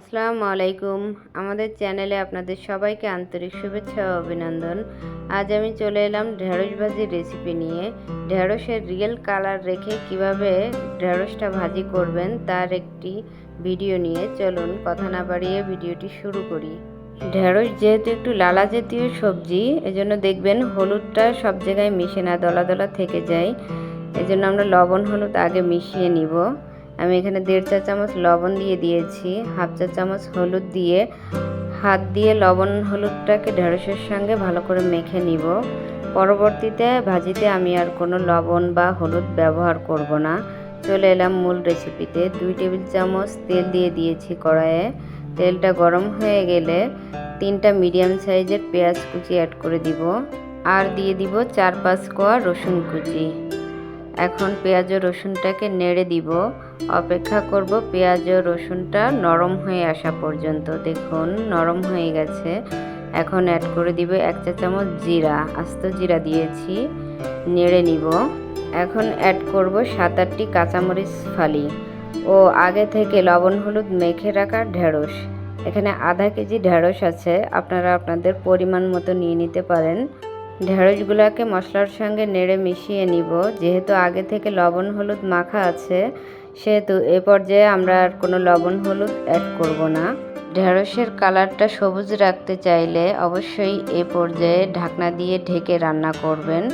আসসালামু আলাইকুম আমাদের চ্যানেলে আপনাদের সবাইকে আন্তরিক শুভেচ্ছা ও অভিনন্দন। আজ আমি চলে এলাম ঢেঁড়স ভাজির রেসিপি নিয়ে। ঢেঁড়সের রিয়েল কালার রেখে কীভাবে ঢেঁড়সটা ভাজি করবেন তার একটি ভিডিও নিয়ে চলুন কথা না বাড়িয়ে ভিডিওটি শুরু করি। ঢেঁড়স যেহেতু একটু লালা জাতীয় সবজি, এজন্য দেখবেন হলুদটা সব জায়গায় মিশে না দলা দলা থেকে যায়। এজন্য আমরা লবণ, হলুদ আগে মিশিয়ে নিব। আমি এখানে দেড় চা চামচ লবণ দিয়ে দিয়েছি, হাফ চা চামচ হলুদ দিয়ে। হাত দিয়ে লবণ হলুদটাকে ঢেঁড়সের সঙ্গে ভালো করে মেখে নিব। পরবর্তীতে ভাজিতে আমি আর কোনো লবণ বা হলুদ ব্যবহার করব না। চলে এলাম মূল রেসিপিতে। দুই টেবিল চামচ তেল দিয়ে দিয়েছি কড়াইয়ে। তেলটা গরম হয়ে গেলে তিনটা মিডিয়াম সাইজের পেঁয়াজ কুচি অ্যাড করে দিব। আর দিয়ে দিব চার পাঁচ কোয়া রসুন কুচি। এখন পেঁয়াজ ও রসুনটাকে নেড়ে দিব। অপেক্ষা করব পেঁয়াজ ও রসুনটা নরম হয়ে আসা পর্যন্ত। দেখুন, নরম হয়ে গেছে। এখন অ্যাড করে দিব এক চা চামচ জিরা। আস্ত জিরা দিয়েছি, নেড়ে নিব। এখন অ্যাড করব সাত আটটি কাঁচামরিচ ফালি ও আগে থেকে লবণ হলুদ মেখে রাখা ঢেঁড়স। এখানে আধা কেজি ঢেঁড়স আছে, আপনারা আপনাদের পরিমাণ মতো নিয়ে নিতে পারেন। ঢেঁড়সগুলোকে মশলার সঙ্গে নেড়ে মিশিয়ে নিব। যেহেতু আগে থেকে লবণ হলুদ মাখা আছে সেহেতু এ পর্যায়ে আমরা আর কোনো লবণ হলুদ অ্যাড করব না। ঢেঁড়সের কালারটা সবুজ রাখতে চাইলে অবশ্যই এ পর্যায়ে ঢাকনা দিয়ে ঢেকে রান্না করবেন।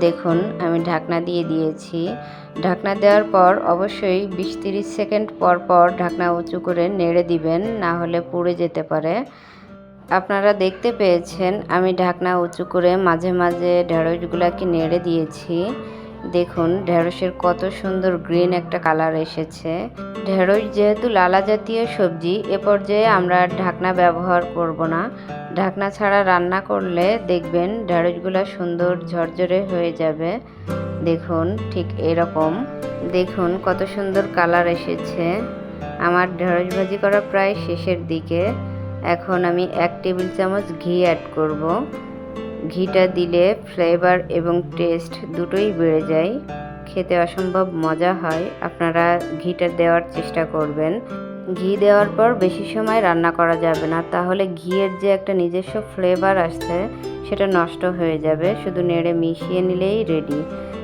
দেখুন, আমি ঢাকনা দিয়ে দিয়েছি। ঢাকনা দেওয়ার পর অবশ্যই বিশ তিরিশ সেকেন্ড পর পর ঢাকনা উঁচু করে নেড়ে দিবেন, না হলে পুড়ে যেতে পারে। আপনারা দেখতে পেয়েছেন, আমি ঢাকনা উঁচু করে মাঝে মাঝে ঢেঁড়সগুলাকে নেড়ে দিয়েছি। দেখুন, ঢেঁড়সের কত সুন্দর গ্রিন একটা কালার এসেছে। ঢেঁড়স যেহেতু লালা জাতীয় সবজি, এ পর্যায়ে আমরা ঢাকনা ব্যবহার করব না। ঢাকনা ছাড়া রান্না করলে দেখবেন ঢেঁড়সগুলো সুন্দর ঝরঝরে হয়ে যাবে। দেখুন, ঠিক এরকম। দেখুন, কত সুন্দর কালার এসেছে। আমার ঢেঁড়স ভাজি করা প্রায় শেষের দিকে। এখন আমি এক টেবিল চামচ ঘি অ্যাড করব। ঘিটা দিলে ফ্লেভার এবং টেস্ট দুটোই বেড়ে যায়। খেতে অসম্ভব মজা হয়। আপনারা ঘিটা দেওয়ার চেষ্টা করবেন। ঘি দেওয়ার পর বেশি সময় রান্না করা যাবে না। তাহলে ঘিয়ের যে একটা নিজস্ব ফ্লেভার আসছে, সেটা নষ্ট হয়ে যাবে। শুধু নেড়ে মিশিয়ে নিলেই রেডি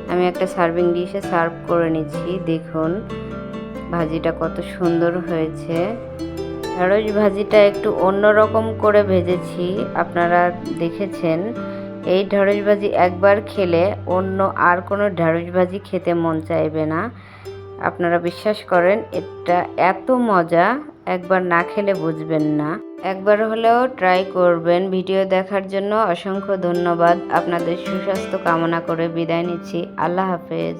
আমি একটা সার্ভিং ডিশে সার্ভ করে নিচ্ছি। দেখুন, ভাজিটা কত সুন্দর হয়েছে। ঢেঁড়স ভাজিটা একটু অন্যরকম করে ভেজেছি, আপনারা দেখেছেন। এই ঢেঁড়স ভাজি একবার খেলে অন্য আর কোনো ঢেঁড়স ভাজি খেতে মন চাইবে না। আপনারা বিশ্বাস করেন, এটা এত মজা, একবার না খেলে বুঝবেন না। একবার হলেও ট্রাই করবেন। ভিডিও দেখার জন্য অসংখ্য ধন্যবাদ। আপনাদের সুস্বাস্থ্য কামনা করে বিদায় নিচ্ছি। আল্লাহ হাফেজ।